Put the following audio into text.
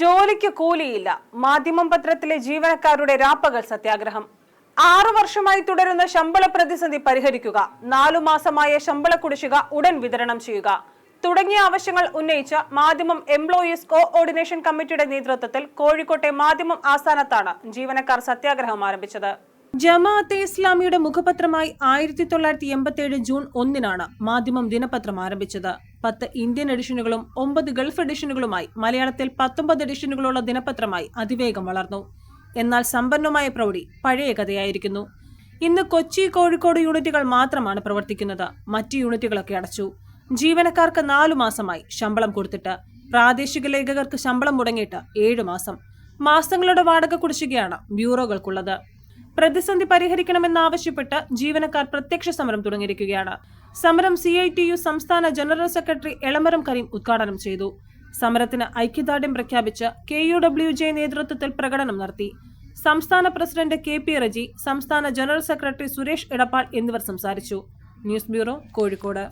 ജോലിക്ക് കൂലിയില്ല. മാധ്യമം പത്രത്തിലെ ജീവനക്കാരുടെ രാപ്പകൽ സത്യാഗ്രഹം. ആറു വർഷമായി തുടരുന്ന ശമ്പള പ്രതിസന്ധി പരിഹരിക്കുക. നാലു മാസമായ ശമ്പള കുടിശ്ശിക ഉടൻ വിതരണം ചെയ്യുക. തുടങ്ങിയ ആവശ്യങ്ങൾ ഉന്നയിച്ച മാധ്യമം എംപ്ലോയീസ് കോഓർഡിനേഷൻ കമ്മിറ്റിയുടെ നേതൃത്വത്തിൽ കോഴിക്കോട്ടെ മാധ്യമം ആസ്ഥാനത്താണ് ജീവനക്കാർ സത്യാഗ്രഹം ആരംഭിച്ചത്. ജമാഅത്തെ ഇസ്ലാമിയുടെ മുഖപത്രമായി ആയിരത്തി തൊള്ളായിരത്തി എൺപത്തി ഏഴ് ജൂൺ ഒന്നിനാണ് മാധ്യമം ദിനപത്രം ആരംഭിച്ചത്. പത്ത് ഇന്ത്യൻ എഡിഷനുകളും ഒമ്പത് ഗൾഫ് എഡിഷനുകളുമായി മലയാളത്തിൽ പത്തൊമ്പത് എഡിഷനുകളുള്ള ദിനപത്രമായി അതിവേഗം വളർന്നു. എന്നാൽ സമ്പന്നമായ പ്രൗഢി പഴയ കഥയായിരിക്കുന്നു. ഇന്ന് കൊച്ചി കോഴിക്കോട് യൂണിറ്റുകൾ മാത്രമാണ് പ്രവർത്തിക്കുന്നത്. മറ്റ് യൂണിറ്റുകളൊക്കെ അടച്ചു. ജീവനക്കാർക്ക് നാലു മാസമായി ശമ്പളം കൊടുത്തിട്ട് പ്രാദേശിക ലേഖകർക്ക് ശമ്പളം മുടങ്ങിയിട്ട് ഏഴു മാസം. മാസങ്ങളുടെ വാടക കുടിശ്ശികയാണ് ബ്യൂറോകൾക്കുള്ളത്. പ്രതിസന്ധി പരിഹരിക്കണമെന്നാവശ്യപ്പെട്ട് ജീവനക്കാർ പ്രത്യക്ഷ സമരം തുടങ്ങിയിരിക്കുകയാണ്. സമരം സി ഐ ടി യു സംസ്ഥാന ജനറൽ സെക്രട്ടറി എളമരം കരീം ഉദ്ഘാടനം ചെയ്തു. സമരത്തിന് ഐക്യദാർഢ്യം പ്രഖ്യാപിച്ച് കെ യു ഡബ്ല്യു ജെ നേതൃത്വത്തിൽ പ്രകടനം നടത്തി. സംസ്ഥാന പ്രസിഡന്റ് കെ പി റജി സംസ്ഥാന ജനറൽ സെക്രട്ടറി സുരേഷ് ഇടപ്പാൾ എന്നിവർ സംസാരിച്ചു. News bureau Kozhikode.